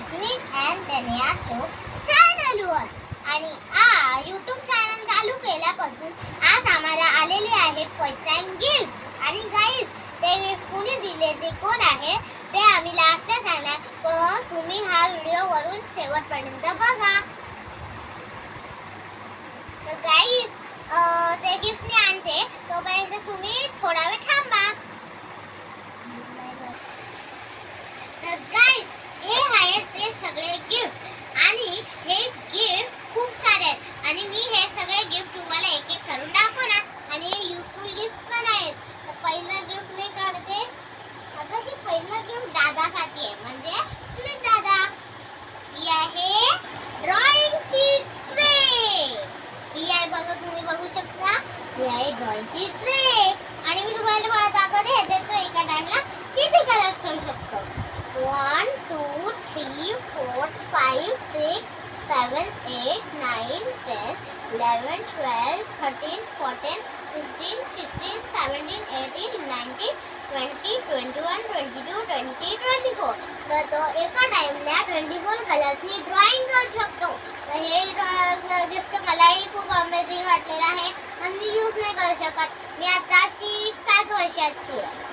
Snake and दनिया show चॅनलवर आणि आ यूट्यूब चॅनल चालू केल्यापासून आज आम्हाला आलेले आहे फर्स्ट टाइम गिफ्ट आणि गाईज ते मी कुणी दिले ते कोण आहे ते आम्ही लास्टला सांगणार. पण तुम्ही हा व्हिडिओ वरून शेवटपर्यंत बघा. तर गाईज ते गिफ्ट मी आणते तोपर्यंत तुम्ही थोडा वेळ थांबा. तर गाईज आहेत ते सगळे गिफ्ट आणि हे गिफ्ट खूप सारे आहेत. आणि मी हे सगळे गिफ्ट तुम्हाला एक एक करून दाखवणार. आणि हे युजफुल गिफ्ट पण आहेत. तर पहिलं गिफ्ट मी काढते. आता हे पहिलं गिफ्ट दादासाठी आहे. म्हणजे स्मित दादा. ही आहे ड्रॉइंगची ट्रे ही आहे बघा तुम्ही बघू शकता. ही आहे ड्रॉइंगची ट्रे आणि मी तुम्हाला दाखवते ह्याच्यात तो एका डांडला किती कलर्स ठेवू शकतो? One two three four five six seven eight nine ten eleven twelve thirteen fourteen fifteen sixteen seventeen eighteen nineteen twenty twenty one twenty two twenty twenty four तर तो एका टाईमला ट्वेंटी फोर कलर्सनी ड्रॉइंग करू शकतो तर हे गिफ्ट मलाही खूप अमेझिंग वाटलेलं आहे. पण मी यूज नाही करू शकत. मी आता अशी सात वर्षाची आहे.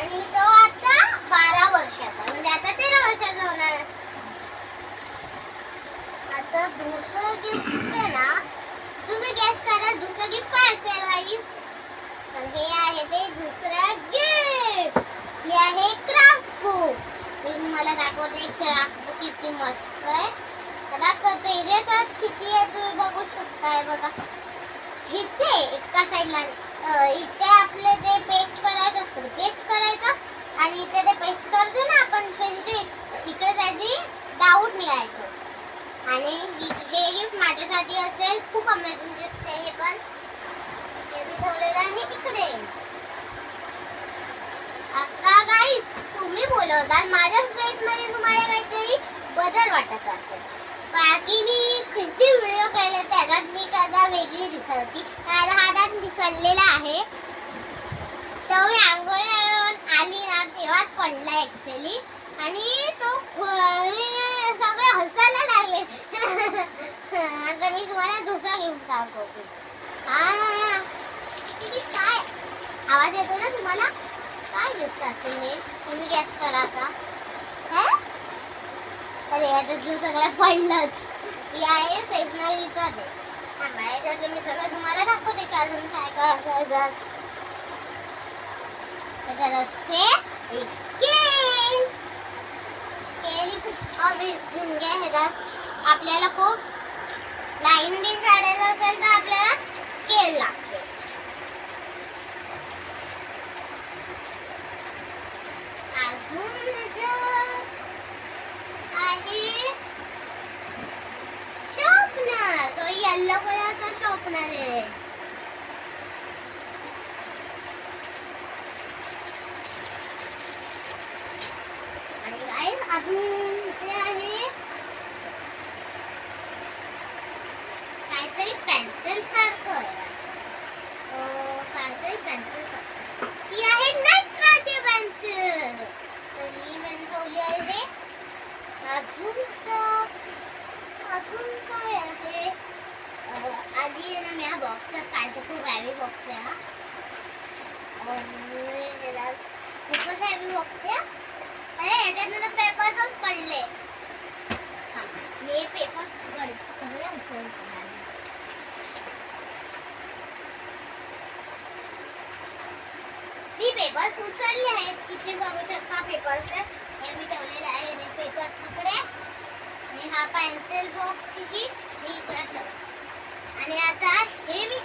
आणि तो आता बारा वर्षाचा. म्हणजे आता तेरा वर्षाचा होणार आता दुसरं गिफ्ट आहे ना तुम्ही गॅस करा दुसरं गिफ्ट काय असेल गाईस तर हे आहे ते दुसरं गिफ्ट हे आहे क्राफ्ट बुक मी तुम्हाला दाखवते क्राफ्ट बुक किती मस्त आहे. त्याला पेजेस किती आहे तुम्ही बघू शकताय बघा. इथे एका साईडला इथे आपले ते पेस्ट करायचं असतं पेस्ट करायचं आणि इथे ते पेस्ट करतो ना आपण पेस्ट इकडे त्याची डाऊट निघायचं असतं. आणि हि- हे गिफ्ट माझ्यासाठी असेल खूप अमेझिंग गिफ्ट आहे हे पण हे मी ठेवलेलं आहे इकडे आता गाईस तुम्ही माझ्या फेसमध्ये तुम्हाला काहीतरी बदल वाटत असेल. बाकी मी किती व्हिडिओ केले त्याच्यात मी कदा वेगळी दिसत होती माझा हा दात निकललेला आहे. तो मी आंघोळ आली ना तेव्हाच पडला ॲक्च्युली आणि तो सगळे हसायला लागले. आता मी तुम्हाला दुसरा घेऊन दाखवते. हा. किती काय आवाज येतो ना तुम्हाला? काय घेतला तुम्ही? तुम्ही गॅस करा का अरे आता तू सगळं पडलंच. ही आहे स्टेशनरीचा ते थांबा याच्यात मी सगळं तुम्हाला दाखवते का अजून काय काय असायचं त्याच्यात असते. एक स्केल स्केल खूप अमेझिंग आहे. ह्याच्यात आपल्याला खूप लाईन बिन काढायला असेल तर आपल्याला स्केल लागतो. आणि शॉपनर तो येल्लो कलरचा शॉपनर आहे आणि काय अजून इथे आहे काहीतरी पेन्सिल सारखं आहे अं, काहीतरी पेन्सिल सारखं ही आहे नटराची पेन्सिल तर ही मी ठेवली आहे अजून तर- अजून काय आहे अं, आधी आहे ना मी हा बॉक्स काढते खूप हॅवी बॉक्स आहे हा आणि ह्याला खूपच हॅवी बॉक्स अरे ह्याच्यात मला पेपर्सच पडले हा, मी हे पेपर गड सगळे उचलून मी पेपर उचलले आहेत किती बघू शकता पेपर्स हे मी ठेवलेले आहे हे पेपर तिकडे आणि हा पेन्सिल बॉक्स ही मी इकडे ठेवला आणि आता हे मी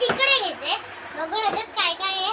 तिकडे घेते. बघू ह्याच्यात काय काय आहे.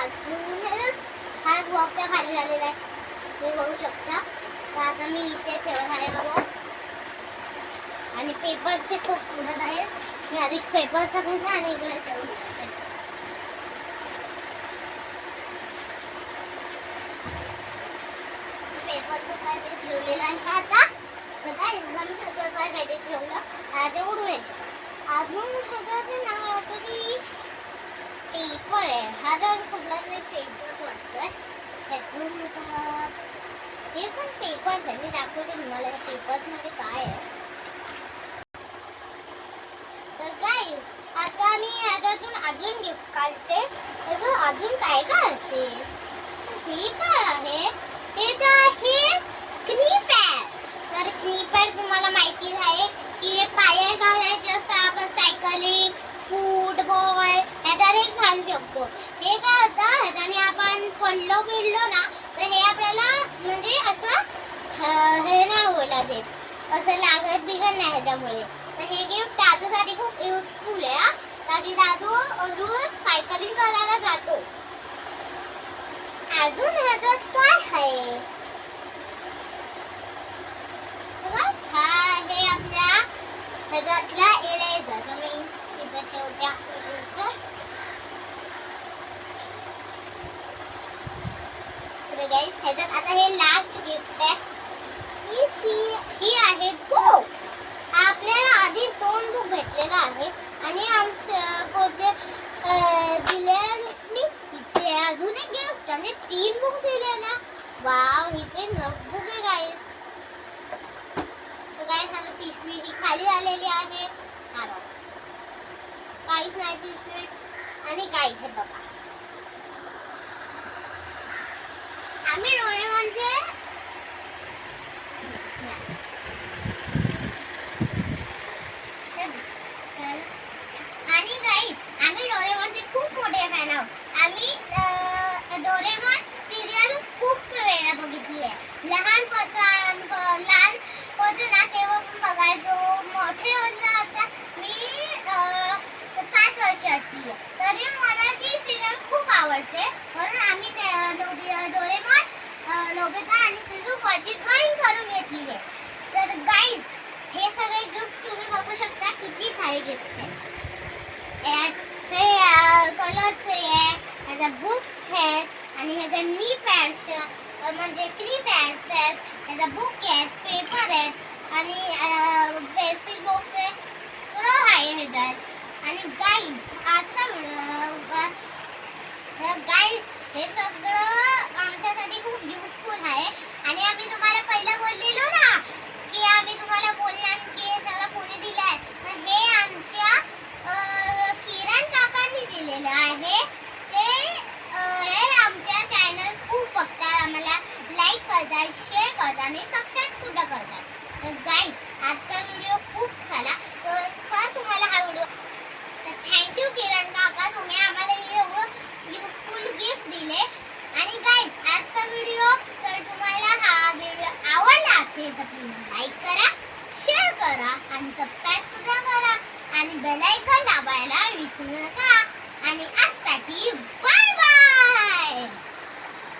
काही अजून हा बॉक्स खाली झालेला आहे. तुम्ही बघू शकता. तर आता मी इथे ठेवत आहे हा बॉक्स आणि पेपर्सचे खूप उडत आहेत. मी आधी पेपर्स घ्यायचा आणि इकडे ठेवून पेपरचं काय ते ठेवलेलं आहे का आता? तर काय एक्झाम पेपर काय काय ते ठेवलं? आता उडून यायचं अजून सगळं ते नाव वाटतं की पेपर आहे. हा जर कुठला तरी पेपर वाटतोय ह्यातून हे पण पेपर आहे. मी दाखवते तुम्हाला पेपरमध्ये काय आहे. तर काय आता मी ह्याच्यातून अजून गिफ्ट काढते. तर अजून काय काय असेल? हे काय आहे? हे तर आहे क्रीपॅड तर क्रीपॅड तुम्हाला माहिती आहे की हे पाया घालायचे असं आपण सायकलिंग फुटबॉल ह्याच्याने घालू शकतो. हे काय होतं ह्याच्याने आपण पडलो बिडलो ना तर हे आपल्याला म्हणजे असं हे नाही व्हायला देत असं लागत बिगत नाही ह्याच्यामुळे. तर हे गिफ्ट दादूसाठी खूप युजफुल आहे हा. दादू रोज सायकलिंग करायला जातो. अजून ह्याच्यात काय आहे? बघा, हा हे आपल्या ह्याच्यातला इरेजर तुम्ही म्हणजे मी तिथे ह्याच्यात आता हे लास्ट गिफ्ट आहे. ही ती ही आहे बुक आपल्याला आधी दोन बुक भेटलेला आहे. आणि आमच्या कोणते दिलेल्या गिफ्टनी इथे अजून एक गिफ्ट आणि तीन बुक दिलेला वाव ही पण बुक आहे गाईस तर गाईस आता पिशवी ही खाली आलेली आहे हा बघा. काहीच नाही पिशवी आणि काय हे बघा आम्ही डोरेमॉनचे आणि गाईस आम्ही डोरेमॉनचे खूप मोठे फॅन आहोत आम्ही अं, डोरेमॉन सिरियल खूप वेळा बघितली आहे लहानपासून प- लहान होतो ना तेव्हा पण बघायचो मोठे होत आता मी अं, सात वर्षाची आहे तरी मला ती सिरियल खूप आवडते म्हणून आम्ही त्या डोबी- डोरेमॉन अं, नोबिता आणि सिझुकोची ड्रॉइंग करून घेतली आहे तर गाईज हे सगळे गिफ्ट तुम्ही बघू शकता किती सारे गिफ्ट आहेत ट्रे कलर ट्रे आहे ह्याच्या बुक्स आहेत आणि ह्याच्या नी पॅड्स म्हणजे क्ली पॅड्स आहेत ह्याच्या बुक आहेत पेपर आहेत आणि पेन्सिल बॉक्स आहे स्क्रो आहे ह्याच्यात आणि गाईज आजचा व्हिडिओ गाईज हे सगळं आमच्यासाठी खूप युजफुल आहे आणि आम्ही तुम्हाला पहिलं बोललेलो ना की आम्ही तुम्हाला बोलणार की हे सगळं कोणी दिलं आहे तर हे आमच्या अं, किरण काकांनी दिलेलं आहे ते अं, हे आमच्या चॅनल खूप बघतात आम्हाला लाईक करतात शेअर करतात आणि सबस्क्राईब सुद्धा करतात तर गाईज आजचा व्हिडिओ खूप झाला तर सर तुम्हाला हा व्हिडिओ तर थँक्यू किरण काका तुम्ही आम्हाला एवढं युजफुल गिफ्ट दिले आणि गाईज आजचा व्हिडिओ जर तुम्हाला हा व्हिडिओ आवडला असेल तर प्लीज लाईक करा शेअर करा